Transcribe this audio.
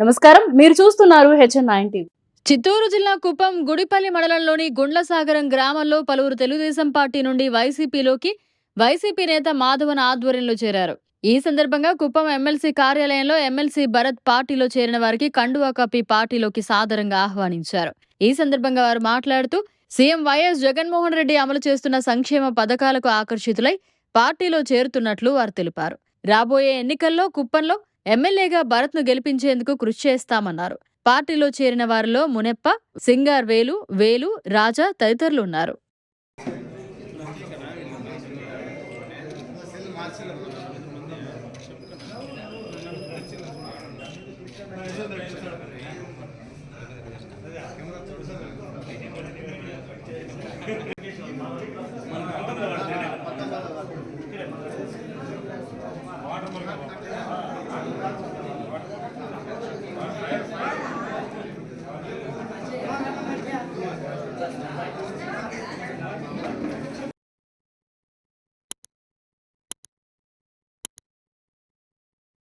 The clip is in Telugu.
నమస్కారం. మీరు చూస్తున్నారు హెచ్ఎన్ నైన్ టీవీ చిత్తూరు జిల్లా కుప్పం గుడిపల్లి మండలంలోని గుండ్లసాగరం గ్రామంలో పలువురు తెలుగుదేశం పార్టీ నుండి వైసీపీలోకి వైసీపీ నేత మాధవన్ ఆధ్వర్యంలో చేరారు. ఈ సందర్భంగా కుప్పం ఎమ్మెల్సీ కార్యాలయంలో ఎమ్మెల్సీ భరత్ పార్టీలో చేరిన వారికి కండువా కప్పి పార్టీలోకి సాదరంగా ఆహ్వానించారు. ఈ సందర్భంగా వారు మాట్లాడుతూ సీఎం వైఎస్ జగన్మోహన్ రెడ్డి అమలు చేస్తున్న సంక్షేమ పథకాలకు ఆకర్షితులై పార్టీలో చేరుతున్నట్లు వారు తెలిపారు. రాబోయే ఎన్నికల్లో కుప్పంలో ఎమ్మెల్యేగా భరత్ను గెలిపించేందుకు కృషి చేస్తామన్నారు. పార్టీలో చేరిన వారిలో మునెప్ప సింగార్ వేలు వేలు రాజా తదితరులు ఉన్నారు.